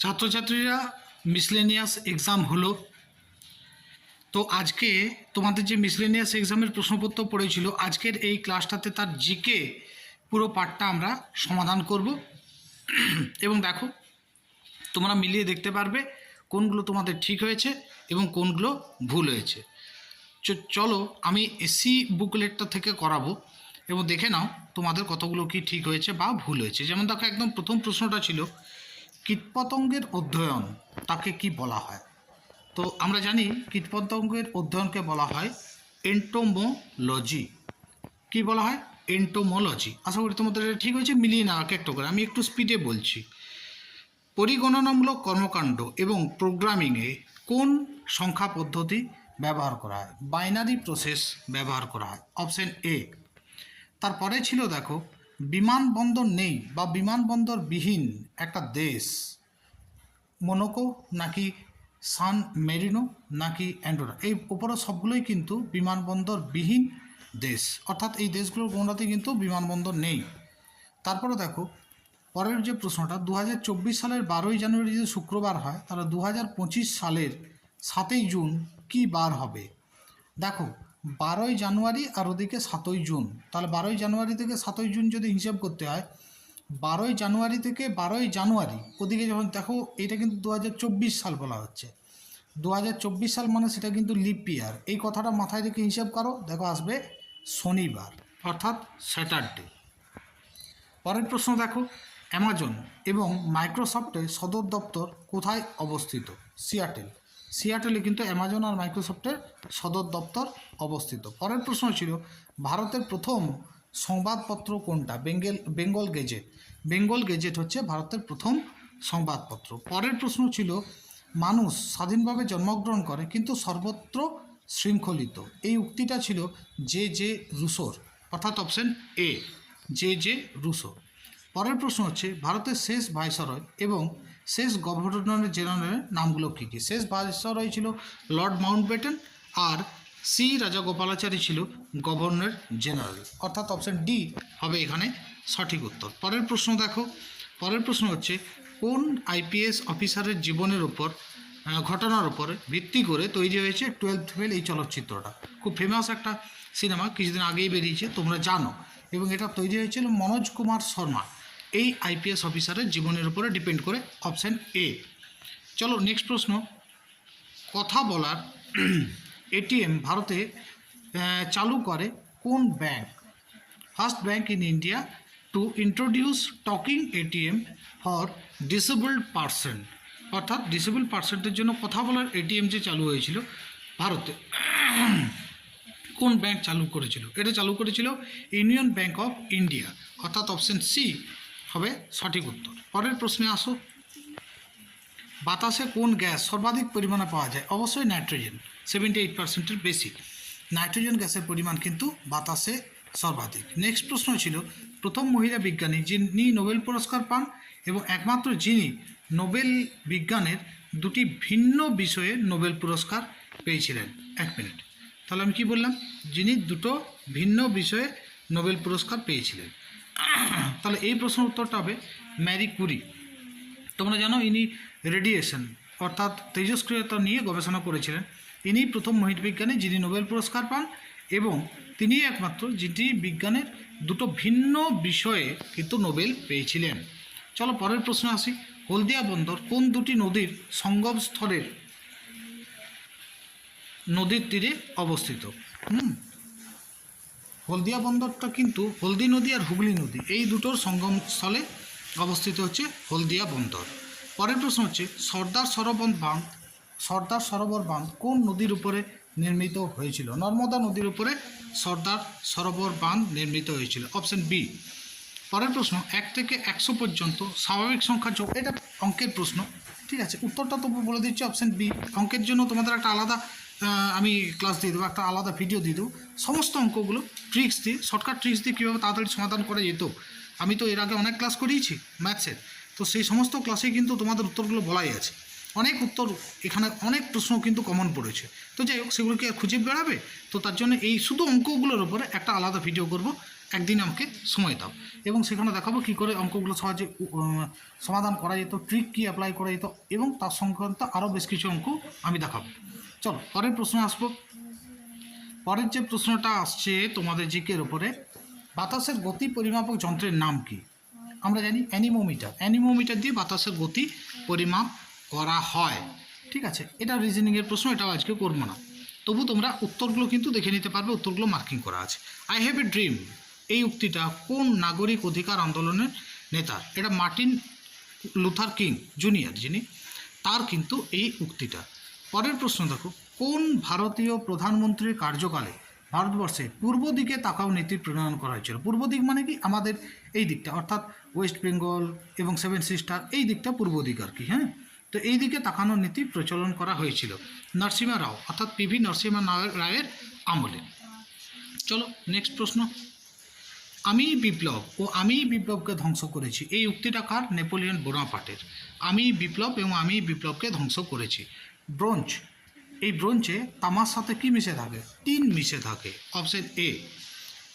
ছাত্রছাত্রীরা miscellaneous exam হলো। তো আজকে তোমাদের যে মিসলেনিয়াস এক্সামের প্রশ্নপত্র পড়েছিল, আজকের এই ক্লাসটাতে তার জিকে পুরো পার্টটা আমরা সমাধান করব। এবং দেখো, তোমরা মিলিয়ে দেখতে পারবে কোনগুলো তোমাদের ঠিক হয়েছে এবং কোনগুলো ভুল হয়েছে। চলো আমি এসি বুকলেটটা থেকে করাবো এবং দেখে নাও তোমাদের কতগুলো কি ঠিক হয়েছে বা ভুল হয়েছে। যেমন দেখো, একদম প্রথম প্রশ্নটা ছিল কীটপতঙ্গের অধ্যয়ন, তাকে কি বলা হয়? তো আমরা জানি কীটপতঙ্গের অধ্যয়নকে বলা হয় এন্টোমোলজি কি বলা হয়? এন্টোমোলজি আশা করি তোমাদের এটা ঠিক হয়েছে, মিলিয়ে না এক একটা করে আমি একটু স্পিডে বলছি। পরিগণনামূলক কর্মকাণ্ড এবং প্রোগ্রামিংয়ে কোন সংখ্যা পদ্ধতি ব্যবহার করা হয়? বাইনারি প্রসেস ব্যবহার করা হয় অপশন এ তারপরে ছিল, দেখো বিমানবন্দর নেই বা বিমানবন্দর বিহীন একটা দেশ। মোনোকো নাকি সান মেরিনো নাকি অ্যান্ডোরা। এই উপরে সবগুলোই কিন্তু বিমানবন্দর বিহীন দেশ। অর্থাৎ এই দেশগুলোর কোনোটাতেই কিন্তু বিমানবন্দর নেই। তারপরে দেখো, পরের যে প্রশ্নটা দু হাজার চব্বিশ সালের বারোই জানুয়ারি যদি শুক্রবার হয়, তাহলে দু হাজার পঁচিশ সালের সাতই জুন কি বার হবে? দেখো বারোই জানুয়ারি আর ওদিকে সাতই জুন। তাহলে বারোই জানুয়ারি থেকে সাতই জুন যদি হিসাব করতে হয়, বারোই জানুয়ারি থেকে বারোই জানুয়ারি, ওদিকে যখন দেখো এটা কিন্তু দু হাজার চব্বিশ সাল বলা হচ্ছে। দু হাজার চব্বিশ সাল মানে সেটা কিন্তু লিপ ইয়ার। এই কথাটা মাথায় রেখে হিসাব করো, দেখো আসবে শনিবার, অর্থাৎ স্যাটারডে। পরের প্রশ্ন দেখো, অ্যামাজন এবং মাইক্রোসফটের সদর দপ্তর কোথায় অবস্থিত? সিয়াটেল। সিয়াটেলে কিন্তু অ্যামাজন আর মাইক্রোসফটের সদর দপ্তর অবস্থিত। পরের প্রশ্ন ছিল, ভারতের প্রথম সংবাদপত্র কোনটা? Bengal Bengal gazette. Bengal gazette হচ্ছে ভারতের প্রথম সংবাদপত্র। পরের প্রশ্ন ছিল, মানুষ স্বাধীনভাবে জন্মগ্রহণ করে কিন্তু সর্বত্র শৃঙ্খলিত। এই উক্তিটা ছিল জে জে রুসোর, অর্থাৎ option A, J J Rousseau. পরের প্রশ্ন হচ্ছে, ভারতের শেষ ভাইসরয় এবং শেষ গভর্নর জেনারেলের নামগুলো কী কী? শেষ ভাইসরয় ছিল লর্ড মাউন্টব্যাটেন আর সি রাজা রাজাগোপালাচারী ছিল গভর্নর জেনারেল। অর্থাৎ অপশন ডি হবে এখানে সঠিক উত্তর। পরের প্রশ্ন দেখো। পরের প্রশ্ন হচ্ছে, কোন আইপিএস অফিসারের জীবনের উপর ঘটনার উপরে ভিত্তি করে তৈরি হয়েছে টুয়েলভ টুয়েলভ এই চলচ্চিত্রটা? খুব ফেমাস একটা সিনেমা, কিছুদিন আগেই বেরিয়েছে, তোমরা জানো। এবং এটা তৈরি হয়েছিল মনোজ কুমার শর্মা। এই আইপিএস অফিসারের জীবনের উপরে ডিপেন্ড করে অপশান এ চলো নেক্সট প্রশ্ন। কথা বলার এটিএম ভারতে চালু করে কোন bank first bank in India to introduce talking ATM for disabled person অর্থাৎ ডিসেবল পার্সনদের জন্য কথা বলার এটিএম যে চালু হয়েছিল ভারতে, কোন ব্যাংক চালু করেছিল? এটা চালু করেছিল ইউনিয়ন ব্যাংক অফ ইন্ডিয়া অর্থাৎ অপশন সি হবে সঠিক উত্তর। পরের প্রশ্নে আসো। বাতাসে কোন গ্যাস সর্বাধিক পরিমাণে পাওয়া যায়? অবশ্যই নাইট্রোজেন সেভেন্টি এইট পার্সেন্টের বেশি। নাইট্রোজেন গ্যাসের পরিমাণ কিন্তু বাতাসে সর্বাধিক। নেক্সট প্রশ্ন ছিল, প্রথম মহিলা বিজ্ঞানী যিনি নোবেল পুরস্কার পান এবং একমাত্র যিনি নোবেল বিজ্ঞানের দুটি ভিন্ন বিষয়ে নোবেল পুরস্কার পেয়েছিলেন। এক মিনিট। তাহলে আমি কি বললাম? যিনি দুটো ভিন্ন বিষয়ে নোবেল পুরস্কার পেয়েছিলেন। তাহলে এই প্রশ্নের উত্তরটা হবে ম্যারি কুরি তোমরা জানো ইনি রেডিয়েশন অর্থাৎ তেজস্ক্রিয়তা নিয়ে গবেষণা করেছিলেন। ইনি প্রথম মহিলা বিজ্ঞানী যিনি নোবেল পুরস্কার পান এবং তিনি একমাত্র যিনি বিজ্ঞানের দুটো ভিন্ন বিষয়ে কিন্তু নোবেল পেয়েছিলেন। চলো পরের প্রশ্ন আসি। হলদিয়া বন্দর কোন দুটি নদীর সঙ্গমস্থলের নদীর তীরে অবস্থিত? হুম হলদিয়া বন্দরটা কিন্তু হলদি নদী আর হুগলি নদী, এই দুটোর সঙ্গমস্থলে অবস্থিত হচ্ছে হলদিয়া বন্দর। পরের প্রশ্ন হচ্ছে, সর্দার সরোবর বাঁধ, সর্দার সরোবর বাঁধ কোন নদীর উপরে নির্মিত হয়েছিল? নর্মদা নদীর উপরে সর্দার সরোবর বাঁধ নির্মিত হয়েছিল, অপশন বি। পরের প্রশ্ন, এক থেকে একশো পর্যন্ত স্বাভাবিক সংখ্যা যোগ, এটা অঙ্কের প্রশ্ন, ঠিক আছে? উত্তরটা তবু বলে দিচ্ছি, অপশন বি। অঙ্কের জন্য তোমাদের একটা আলাদা আমি ক্লাস দিয়ে দেবো, একটা আলাদা ভিডিও দিয়ে দেবো। সমস্ত অঙ্কগুলো ট্রিক্স দিয়ে শর্টকাট ট্রিক্স দিয়ে কীভাবে তাড়াতাড়ি সমাধান করা যেত, আমি তো এর আগে অনেক ক্লাস করিয়েছি ম্যাথসের তো সেই সমস্ত ক্লাসেই কিন্তু তোমাদের উত্তরগুলো বলাই আছে। অনেক উত্তর, এখানে অনেক প্রশ্ন কিন্তু কমন পড়েছে। তো যাই হোক, সেগুলোকে আর খুঁজে বেড়াবে, তো তার জন্য এই শুধু অঙ্কগুলোর উপরে একটা আলাদা ভিডিও করব। একদিন আমাকে সময় দাও। এবং সেখানে দেখাবো কী করে অঙ্কগুলো সহজে সমাধান করা যেত ট্রিক কী অ্যাপ্লাই করা যেত, এবং তার সংক্রান্ত আরও বেশ কিছু অঙ্ক আমি দেখাবো। চলো, পরের প্রশ্ন আসব। পরের যে প্রশ্নটা আসছে তোমাদের জিকের ওপরে বাতাসের গতি পরিমাপক যন্ত্রের নাম কি? আমরা জানি অ্যানিমোমিটার। অ্যানিমোমিটার দিয়ে বাতাসের গতি পরিমাপ করা হয়। ঠিক আছে, এটা রিজনিংয়ের প্রশ্ন, এটাও আজকে করব না। তবু তোমরা উত্তরগুলো কিন্তু দেখে নিতে পারবে, উত্তরগুলো মার্কিং করা আছে। আই হ্যাভ এ ড্রিম এই উক্তিটা কোন নাগরিক অধিকার আন্দোলনের নেতা? এটা মার্টিন লুথার কিং জুনিয়র যিনি, তার কিন্তু এই উক্তিটা। পরের প্রশ্ন দেখো, কোন ভারতীয় প্রধানমন্ত্রীর কার্যকালে ভারতবর্ষে পূর্ব দিকে তাকাও নীতি প্রণয়ন করা হয়েছিল? পূর্ব দিক মানে কি? আমাদের এই দিকটা, অর্থাৎ ওয়েস্ট বেঙ্গল এবং সেভেন সিস্টার, এই দিকটা পূর্ব দিক আর কি হ্যাঁ? তো এই দিকে তাকানোর নীতি প্রচলন করা হয়েছিল নরসিমা রাও, অর্থাৎ পিভি নরসিমা নায়- রায়ের আমলে। চলো নেক্সট প্রশ্ন। আমি বিপ্লব ও আমি বিপ্লবকে ধ্বংস করেছি, এই উক্তিটা কার? নেপোলিয়ন বোনাপার্টের। আমি বিপ্লব এবং আমি বিপ্লবকে ধ্বংস করেছি। ব্রোঞ্জ এই ব্রোঞ্জে তামার সাথে কি মিশে থাকে? টিন মিশে থাকে। অপশন এ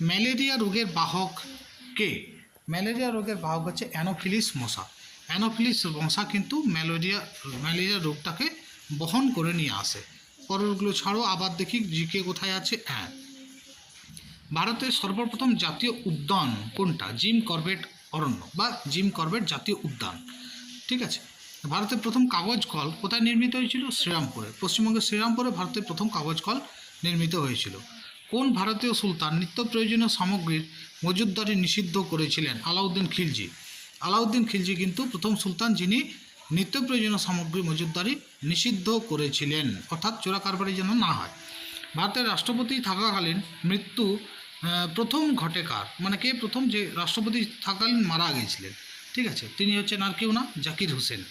ম্যালেরিয়া রোগের বাহক কে? ম্যালেরিয়া রোগের বাহক হচ্ছে অ্যানোফিলিস মশা। অ্যানোফিলিস মশা কিন্তু ম্যালেরিয়া ম্যালেরিয়া রোগটাকে বহন করে নিয়ে আসে। পরেরগুলো ছাড়ো, আবার দেখি জিকে কোথায় আছে। হ্যাঁ ভারতের সর্বপ্রথম জাতীয় উদ্যান কোনটা? জিম করবেট অরণ্য বা জিম করবেট জাতীয় উদ্যান। ঠিক আছে? ভারতের প্রথম কাগজ কল কোথায় নির্মিত হয়েছিল? শ্রীরামপুরে। পশ্চিমবঙ্গের শ্রীরামপুরে ভারতের প্রথম কাগজ কল নির্মিত হয়েছিল। কোন ভারতীয় সুলতান নিত্য প্রয়োজনীয় সামগ্রীর মজুদদারি নিষিদ্ধ করেছিলেন? আলাউদ্দিন খিলজি। আলাউদ্দিন খিলজি কিন্তু প্রথম সুলতান যিনি নিত্য প্রয়োজনীয় সামগ্রী মজুদদারি নিষিদ্ধ করেছিলেন। অর্থাৎ চোরা কারবারি যেন না হয়। ভারতের রাষ্ট্রপতি থাকাকালীন মৃত্যু প্রথম ঘটে কার? মানে কে প্রথম যে রাষ্ট্রপতি থাকাকালীন মারা গিয়েছিলেন ঠিক আছে, তিনি হচ্ছেন আর কেউ না, জাকির হোসেন।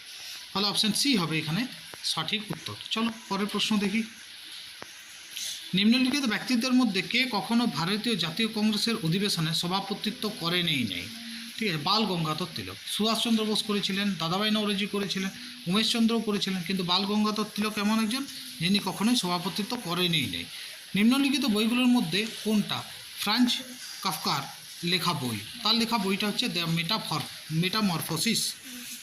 ফলে অপশান সি হবে এখানে সঠিক উত্তর। চলো পরের প্রশ্ন দেখি। নিম্নলিখিত ব্যক্তিত্বের মধ্যে কে কখনো ভারতীয় জাতীয় কংগ্রেসের অধিবেশনে সভাপতিত্ব করেনই নেই? ঠিক আছে, বাল গঙ্গাধর তিলক। সুভাষচন্দ্র বোস করেছিলেন, দাদাভাই নওরোজি করেছিলেন উমেশচন্দ্রও করেছিলেন, কিন্তু বাল গঙ্গাধর তিলক এমন একজন যিনি কখনোই সভাপতিত্ব করেনই নেই। নিম্নলিখিত বইগুলোর মধ্যে কোনটা? ফ্রান্স কাফকার লেখা বই। তার লেখা বইটা হচ্ছে the metaphor, metamorphosis.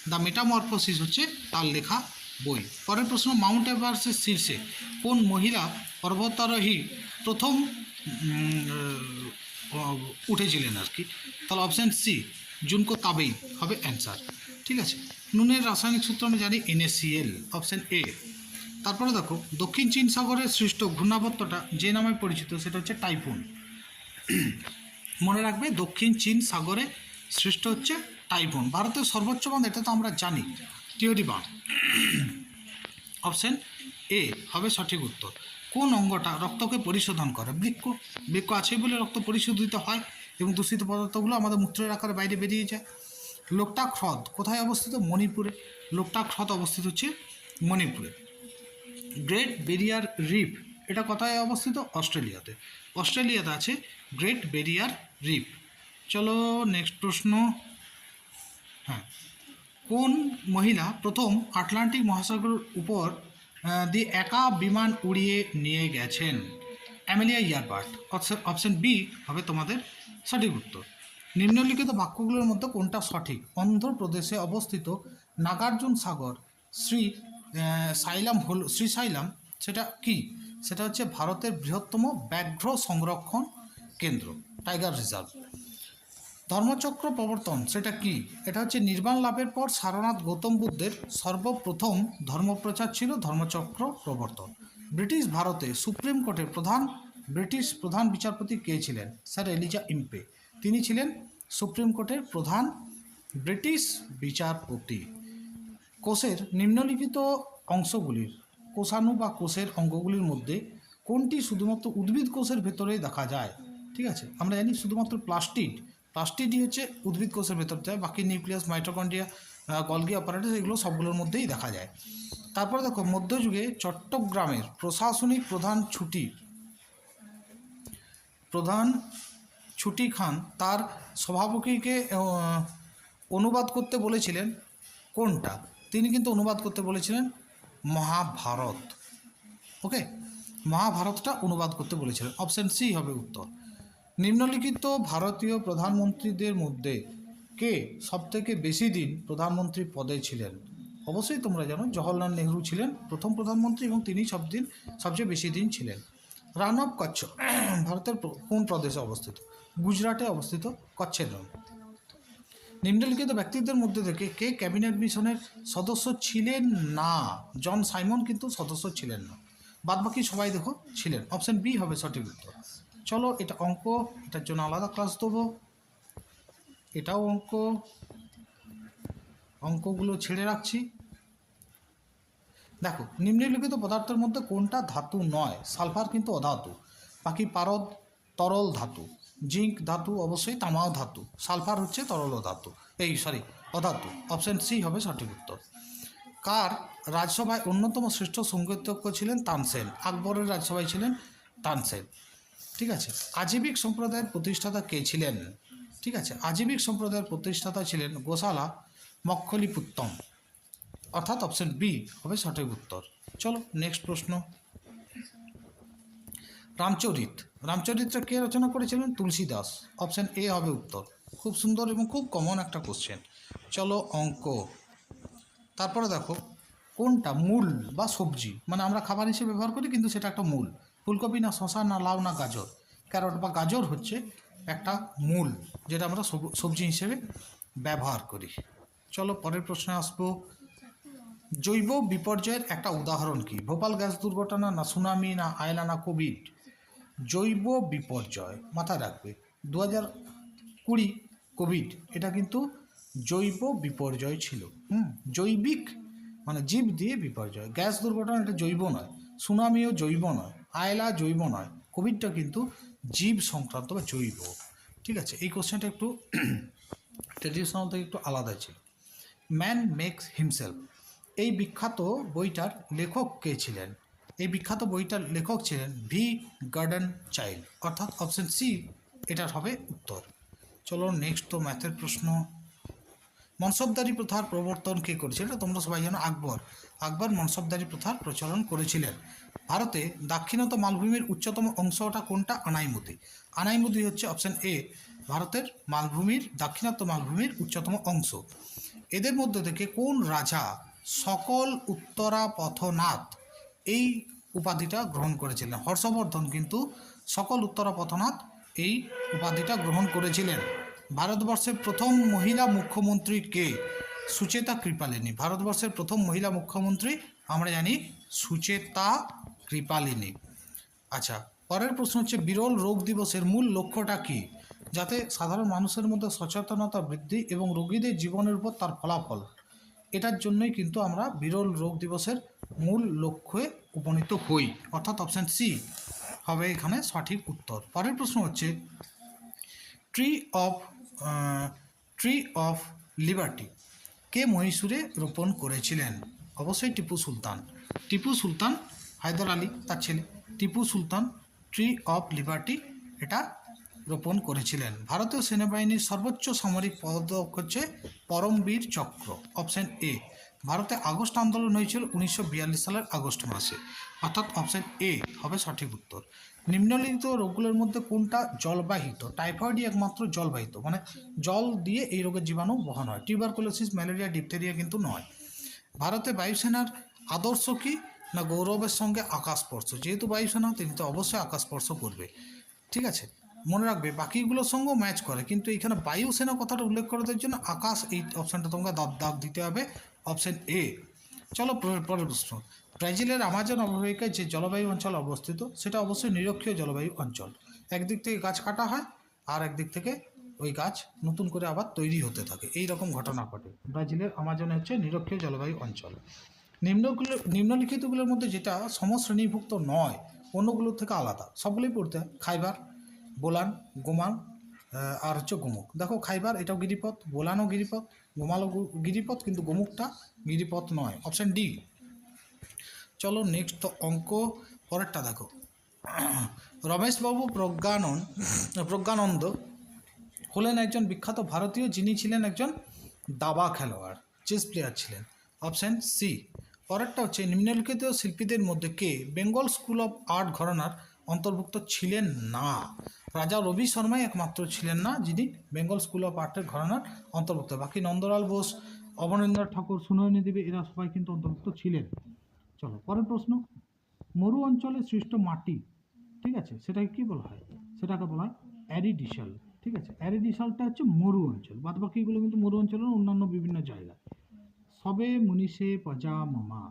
The metamorphosis হচ্ছে তার লেখা বই। পরের প্রশ্ন মাউন্ট এভারেস্টের শীর্ষে কোন মহিলা পর্বতারোহী প্রথম উঠেছিলেন আর কি? তাহলে অপশান সি জুনকো তাবেই হবে অ্যান্সার ঠিক আছে? নুনের রাসায়নিক সূত্র আমরা জানি এনএসিএল অপশান এ তারপরে দেখো, দক্ষিণ চীন সাগরের সৃষ্ট ঘূর্ণাবর্তটা যে নামে পরিচিত, সেটা হচ্ছে টাইফুন। মনে রাখবে, দক্ষিণ চীন সাগরে সৃষ্ট হচ্ছে টাইফুন। ভারতের সর্বোচ্চ বাঁধ এটা তো আমরা জানি। টিওরি বাঁধ অপশন এ হবে সঠিক উত্তর। কোন অঙ্গটা রক্তকে পরিশোধন করে? বৃক্ষ বৃক্ষ আছে বলে রক্ত পরিশোধিত হয় এবং দূষিত পদার্থগুলো আমাদের মূত্রের আকারে বাইরে বেরিয়ে যায়। লোকটাক হ্রদ কোথায় অবস্থিত? মণিপুরে। লোকটাক হ্রদ অবস্থিত হচ্ছে মণিপুরে। গ্রেট বেরিয়ার রিফ এটা কোথায় অবস্থিত? অস্ট্রেলিয়াতে। অস্ট্রেলিয়াতে আছে গ্রেট বেরিয়ার রিফ চলো নেক্সট প্রশ্ন। হ্যাঁ। কোন মহিলা প্রথম আটলান্টিক মহাসাগরের উপর দিয়ে একা বিমান উড়িয়ে নিয়ে গেছেন? অ্যামেলিয়া ইয়ারবার্ট। অপশন বি হবে তোমাদের সঠিক উত্তর। নিম্নলিখিত বাক্যগুলোর মধ্যে কোনটা সঠিক? অন্ধ্রপ্রদেশে অবস্থিত নাগার্জুন সাগর, শ্রী সাইলাম হল, শ্রী সাইলাম, সেটা কি? সেটা হচ্ছে ভারতের বৃহত্তম ব্যাঘ্র সংরক্ষণ কেন্দ্র, টাইগার রিজার্ভ। ধর্মচক্র প্রবর্তন, সেটা কি? এটা হচ্ছে নির্বাণ লাভের পর সারনাথ গৌতম বুদ্ধের সর্বপ্রথম ধর্মপ্রচার ছিল ধর্মচক্র প্রবর্তন। ব্রিটিশ ভারতে সুপ্রিম কোর্টের প্রধান, ব্রিটিশ প্রধান বিচারপতি কে ছিলেন? Sir Elijah Impey. তিনি ছিলেন সুপ্রিম কোর্টের প্রধান, ব্রিটিশ বিচারপতি। কোষের নিম্নলিখিত অংশগুলির, কোষাণু বা কোষের অঙ্গগুলির মধ্যে কোনটি শুধুমাত্র উদ্ভিদ কোষের ভেতরেই দেখা যায়? ঠিক আছে, আমরা জানি শুধুমাত্র প্লাস্টিড প্লাস্টিডই হচ্ছে উদ্ভিদ কোষের ভেতর যায় বাকি নিউক্লিয়াস, মাইটোকন্ড্রিয়া গলগি অপারেটাস এগুলো সবগুলোর মধ্যেই দেখা যায়। তারপরে দেখো, মধ্যযুগে চট্টগ্রামের প্রশাসনিক প্রধান ছুটি প্রধান ছুটি খান, তার সভাপতিকে অনুবাদ করতে বলেছিলেন কোনটা? তিনি কিন্তু অনুবাদ করতে বলেছিলেন মহাভারত। ওকে মহাভারতটা অনুবাদ করতে বলেছিলেন। অপশান সি হবে উত্তর। নিম্নলিখিত ভারতীয় প্রধানমন্ত্রীদের মধ্যে কে সবথেকে বেশি দিন প্রধানমন্ত্রী পদে ছিলেন? অবশ্যই তোমরা জানো, জওহরলাল নেহরু ছিলেন প্রথম প্রধানমন্ত্রী এবং তিনি সব দিন, সবচেয়ে বেশি দিন ছিলেন। রান অফ কচ্ছ ভারতের কোন প্রদেশে অবস্থিত? গুজরাটে অবস্থিত কচ্ছের রণ নিম্নলিখিত ব্যক্তিদের মধ্যে থেকে কে ক্যাবিনেট মিশনের সদস্য ছিলেন না? জন সাইমন কিন্তু সদস্য ছিলেন না। বাদবাকি সবাই দেখো ছিলেন। অপশন বি হবে সঠিক উত্তর। চলো, এটা অঙ্ক, এটার জন্য আলাদা ক্লাস দেবো। এটাও অঙ্ক। অঙ্কগুলো ছেড়ে রাখছি। দেখো, নিম্নলিখিত পদার্থের মধ্যে কোনটা ধাতু নয়? সালফার কিন্তু অধাতু। বাকি পারদ, তরল ধাতু। জিঙ্ক ধাতু অবশ্যই, তামাও ধাতু। সালফার হচ্ছে তরল ধাতু। এই সরি অধাতু। অপশন সি হবে সঠিক উত্তর। কার রাজসভায় অন্যতম শ্রেষ্ঠ সঙ্গীতজ্ঞ ছিলেন তানসেন? আকবরের রাজসভায় ছিলেন তানসেন। ঠিক আছে? আজীবিক সম্প্রদায়ের প্রতিষ্ঠাতা কে ছিলেন? ঠিক আছে? আজীবিক সম্প্রদায়ের প্রতিষ্ঠাতা ছিলেন গোশালা মক্ষলিপুত্তম অর্থাৎ অপশন বি হবে সঠিক উত্তর। চলো নেক্সট প্রশ্ন। রামচরিত। রামচরিত্র কে রচনা করেছিলেন? তুলসী দাস অপশন এ হবে উত্তর। খুব সুন্দর এবং খুব কমন একটা কোশ্চেন চলো, অঙ্ক। তারপরে দেখো, কোনটা মূল বা সবজি? মানে আমরা খাবার হিসেবে ব্যবহার করি, কিন্তু সেটা একটা মূল। ফুলকপি না শশা না লাউ না গাজর। ক্যারট বা গাজর হচ্ছে একটা মূল যেটা আমরা সব- সবজি হিসেবে ব্যবহার করি। চলো পরের প্রশ্নে আসব। জৈব বিপর্যয়ের একটা উদাহরণ কি? ভোপাল গ্যাস দুর্ঘটনা না সুনামি না আয়লা না কোভিড? জৈব বিপর্যয় মাথায় রাখবে। দু হাজার কুড়ি কোভিড, এটা কিন্তু জৈব বিপর্যয় ছিল। হুম? জৈবিক মানে জীব দিয়ে বিপর্যয়। গ্যাস দুর্ঘটনা এটা জৈব নয়। সুনামিও জৈব নয়। আয়লা জৈব নয়, কোভিডটা কিন্তু জীব সংক্রান্ত বা জৈব। ঠিক আছে? এই কোশ্চেনটা একটু ট্রেডিশনাল থেকে একটু আলাদা ছিল। ম্যান মেক্স হিমসেলফ এই বিখ্যাত বইটার লেখক কে ছিলেন? এই বিখ্যাত বইটার লেখক ছিলেন ভি গার্ডেন চাইল্ড। অর্থাৎ অপশন সি এটার হবে উত্তর। চলো নেক্সট তো ম্যাথের প্রশ্ন। মনসবদারি প্রথার প্রবর্তন কে করেছিল? এটা তোমরা সবাই জানো, আকবর। আকবর মনসবদারি প্রথার প্রচলন করেছিলেন। ভারতে দাক্ষিণাত্য মালভূমির উচ্চতম অংশটা কোনটা? আনাইমতি আনাইমুদি হচ্ছে অপশন এ ভারতের মালভূমির, দাক্ষিণাত্য মালভূমির উচ্চতম অংশ। এদের মধ্যে থেকে কোন রাজা সকল উত্তরা পথনাথ এই উপাধিটা গ্রহণ করেছিলেন? হর্ষবর্ধন কিন্তু সকল উত্তরা পথনাথ এই উপাধিটা গ্রহণ করেছিলেন। ভারতবর্ষের প্রথম মহিলা মুখ্যমন্ত্রী কে? সুচেতা কৃপালিনী। ভারতবর্ষের প্রথম মহিলা মুখ্যমন্ত্রী আমরা জানি সুচেতা কৃপালিনী। আচ্ছা পরের প্রশ্ন হচ্ছে, বিরল রোগ দিবসের মূল লক্ষ্যটা কি? যাতে সাধারণ মানুষের মধ্যে সচেতনতা বৃদ্ধি এবং রোগীদের জীবনের উপর তার ফলাফল। এটার জন্যই কিন্তু আমরা বিরল রোগ দিবসের মূল লক্ষ্যে উপনীত হই। অর্থাৎ অপশান সি হবে এখানে সঠিক উত্তর। পরের প্রশ্ন হচ্ছে tree of tree of liberty কে মহীশূরে রোপণ করেছিলেন? অবশ্যই টিপু সুলতান। টিপু সুলতান হায়দর আলী, তার ছেলে। Tipu Sultan tree of liberty এটা রোপণ করেছিলেন। ভারতীয় সেনাবাহিনীর সর্বোচ্চ সামরিক পদক হচ্ছে পরমবীর চক্র অপশন এ ভারতে আগস্ট আন্দোলন হয়েছিল উনিশশো বিয়াল্লিশ সালের আগস্ট মাসে। অর্থাৎ অপশন এ হবে সঠিক উত্তর। নিম্নলিখিত রোগগুলোর মধ্যে কোনটা জলবাহিত? টাইফয়েডই একমাত্র জলবাহিত মানে জল দিয়ে এই রোগের জীবাণু বহন হয়। টিউবারকুলোসিস ম্যালেরিয়া ডিপথেরিয়া কিন্তু নয়। ভারতে বায়ুসেনার আদর্শ কি না গৌরবের সঙ্গে আকাশ স্পর্শ যেহেতু বায়ুসেনা, তিনি তো অবশ্যই আকাশস্পর্শ করবে। ঠিক আছে? মনে রাখবে, বাকিগুলোর সঙ্গেও ম্যাচ করে। কিন্তু এখানে বায়ুসেনা কথাটা উল্লেখ করে দেওয়ার জন্য আকাশ, এই অপশানটা তোমাকে দাগ দিতে হবে অপশান এ চলো পরের প্রশ্ন। ব্রাজিলের আমাজন অববাহিকায় যে জলবায়ু অঞ্চল অবস্থিত, সেটা অবশ্যই নিরক্ষীয় জলবায়ু অঞ্চল। একদিক থেকে গাছ কাটা হয়, আর একদিক থেকে ওই গাছ নতুন করে আবার তৈরি হতে থাকে। এই রকম ঘটনা ঘটে। ব্রাজিলের আমাজনে হচ্ছে নিরক্ষীয় জলবায়ু অঞ্চল। নিম্নগুলো নিম্নলিখিতগুলোর মধ্যে যেটা সমশ্রেণীভুক্ত নয়, অন্যগুলোর থেকে আলাদা। সবগুলোই পড়তে হয়। খাইবার, বোলান গোমাল আর হচ্ছে গোমুখ। দেখো, খাইবার এটাও গিরিপথ, বোলানও গিরিপথ, গোমালও গিরিপথ, কিন্তু গোমুখটা গিরিপথ নয়। Option D. চলো নেক্সট অঙ্ক, পরেরটা দেখো। রমেশবাবু প্রজ্ঞানন, প্রজ্ঞানন্দ হলেন একজন বিখ্যাত ভারতীয় যিনি ছিলেন একজন দাবা খেলোয়াড় চেস প্লেয়ার ছিলেন। অপশান সি পরেরটা হচ্ছে, নিম্নলিখিত শিল্পীদের মধ্যে কে বেঙ্গল স্কুল অফ আর্ট ঘরানার অন্তর্ভুক্ত ছিলেন না? রাজা রবি শর্মাই একমাত্র ছিলেন না যিনি বেঙ্গল স্কুল অফ আর্টের ঘরানার অন্তর্ভুক্ত। বাকি নন্দলাল বোস অবনীন্দ্র ঠাকুর, সুনয়নী দেবী, এরা সবাই কিন্তু অন্তর্ভুক্ত ছিলেন। চলো, পরের প্রশ্ন। মরু অঞ্চলে সৃষ্ট মাটি, ঠিক আছে, সেটাকে কী বলা হয়? সেটাকে বলা হয় অ্যারিডিশাল ঠিক আছে? অ্যারিডিশালটা হচ্ছে মরু অঞ্চল বাদ বাকিগুলো কিন্তু মরু অঞ্চলের অন্যান্য বিভিন্ন জায়গা সবে মুনিষে পজা মামা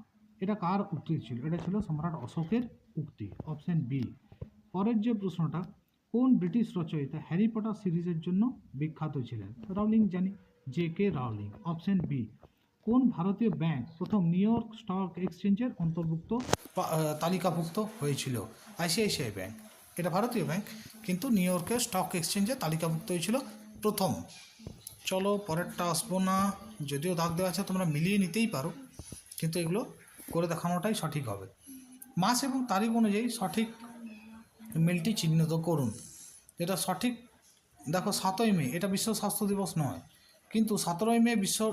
এটা কার উক্তি ছিল? এটা ছিল সম্রাট অশোকের উক্তি, অপশন বি। পরের যে প্রশ্নটা, কোন ব্রিটিশ রচয়িতা হ্যারি পটার সিরিজের জন্য বিখ্যাত ছিলেন? রাউলিং জানি, J K Rowling option B. কোন ভারতীয় ব্যাংক প্রথম নিউ ইয়র্ক স্টক এক্সচেঞ্জের অন্তর্ভুক্ত? তালিকাভুক্ত হয়েছিল। আইসিআইসিআই ব্যাংক এটা ভারতীয় ব্যাংক কিন্তু নিউ ইয়র্কের স্টক এক্সচেঞ্জে তালিকাভুক্ত হয়েছিল প্রথম। চলো, পরেরটা আসব না। যদিও দাগ দেওয়া আছে, তোমরা মিলিয়ে নিতেই পারো। কিন্তু এগুলো করে দেখানোটাই সঠিক হবে। মাস এবং তারিখ অনুযায়ী সঠিক মিলটি চিহ্নিত করুন। এটা সঠিক, দেখো, সাতই মে। এটা বিশ্ব স্বাস্থ্য দিবস নয়। কিন্তু সতেরোই মে বিশ্ব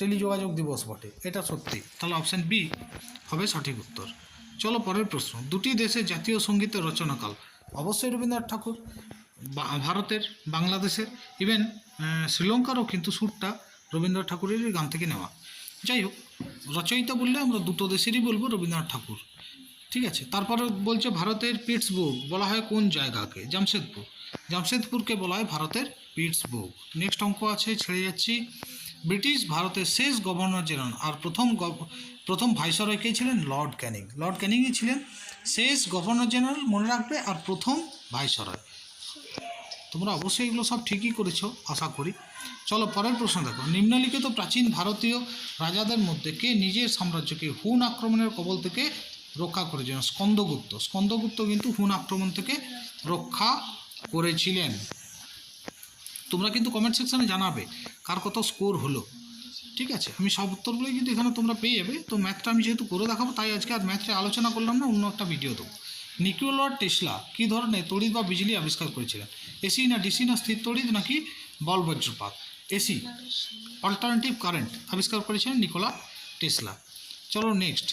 টেলিযোগাযোগ দিবস বটে, এটা সত্যি। তাহলে অপশান বি হবে সঠিক উত্তর। চলো পরের প্রশ্ন। দুটি দেশের জাতীয় সঙ্গীতের রচনাকাল অবশ্যই রবীন্দ্রনাথ ঠাকুর ভারতের, বাংলাদেশের ইভেন শ্রীলঙ্কারও কিন্তু সুরটা রবীন্দ্রনাথ ঠাকুরেরই গান থেকে নেওয়া। যাই হোক, রচয়িতা বললে আমরা দুটো দেশেরই বলব রবীন্দ্রনাথ ঠাকুর। ঠিক আছে? তারপরে বলছে ভারতের পিটসবুর্গ, বলা হয় কোন জায়গাকে? জামশেদপুর। জামশেদপুরকে বলা হয় ভারতের পিটসবুর্গ। নেক্সট অঙ্ক আছে, ছেড়ে যাচ্ছি। ব্রিটিশ ভারতের শেষ গভর্নর জেনারেল আর প্রথম প্রথম ভাইসরয় কে ছিলেন? লর্ড ক্যানিং। লর্ড ক্যানিংই ছিলেন শেষ গভর্নর জেনারেল মনে রাখবে আর প্রথম ভাইসরয়। তোমরা অবশ্যই এগুলো সব ঠিকই করেছ, আশা করি। চলো পরের প্রশ্ন দেখো। নিম্নলিখিত প্রাচীন ভারতীয় রাজাদের মধ্যে কে নিজের সাম্রাজ্যকে হুন আক্রমণের কবল থেকে রক্ষা করেছিলেন? স্কন্দগুপ্ত। স্কন্দগুপ্ত কিন্তু হুন আক্রমণ থেকে রক্ষা করেছিলেন। তোমরা কিন্তু কমেন্ট সেকশানে জানাবে কার কত স্কোর হলো। ঠিক আছে? আমি সব উত্তরগুলোই কিন্তু এখানে তোমরা পেয়ে যাবে। তো ম্যাথটা আমি যেহেতু করে দেখাবো, তাই আজকে আর ম্যাথটা আলোচনা করলাম না, অন্য একটা ভিডিও দেবো। নিকোলার টেসলা, কী ধরনের তড়িৎ বা বিজলি আবিষ্কার করেছিলেন? এসি না ডিসি না স্থির তড়িৎ নাকি বল বজ্রপাত? এসি অল্টারনেটিভ কারেন্ট আবিষ্কার করেছিলেন নিকোলা টেসলা। চলো নেক্সট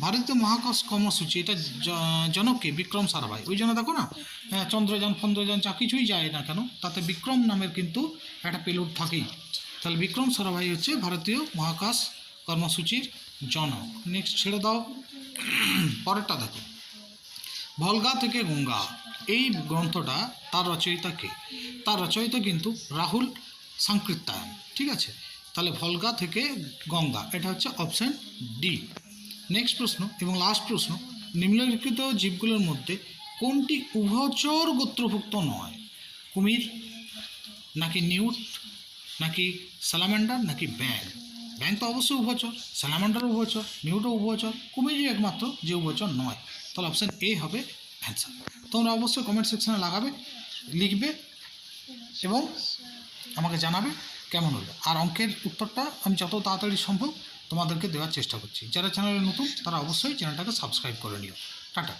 ভারতীয় মহাকাশ কর্মসূচি এটা জনককে বিক্রম সারাভাই ওই জন্য দেখো না হ্যাঁ, চন্দ্রযান ফন্দ্রযান যা কিছুই যায় না কেন তাতে বিক্রম নামের কিন্তু একটা পেলোড থাকেই। তাহলে বিক্রম সারাভাই হচ্ছে ভারতীয় মহাকাশ কর্মসূচির জনক। নেক্সট ছেড়ে দাও। পরেরটা দেখো। ভলগা থেকে গঙ্গা। এই গ্রন্থটা তার রচয়িতা কে? তার রচয়িতা কিন্তু রাহুল সাংকৃত্যায়ন। ঠিক আছে? তাহলে ভলগা থেকে গঙ্গা এটা হচ্ছে অপশান ডি। নেক্সট প্রশ্ন এবং লাস্ট প্রশ্ন, নিম্নলিখিত জীবগুলোর মধ্যে কোনটি উভচর গোত্রভুক্ত নয়? কুমির, নাকি নিউট, নাকি স্যালামেন্ডার নাকি ব্যাং ব্যাং তো অবশ্যই উভচর স্যালামেন্ডারও উভচর, নিউটও উভচর, কুমিরই একমাত্র যে উভচর নয়। তাহলে অপশান এ হবে অ্যান্সার তোমরা অবশ্যই কমেন্ট সেকশনে লাগাবে, লিখবে এবং আমাকে জানাবে কেমন হলো। আর অঙ্কের উত্তরটা আমি যত তাড়াতাড়ি সম্ভব তোমাদেরকে দেওয়ার চেষ্টা করছি। যারা চ্যানেলে নতুন তারা অবশ্যই চ্যানেলটাকে সাবস্ক্রাইব করে নিও। টাটা।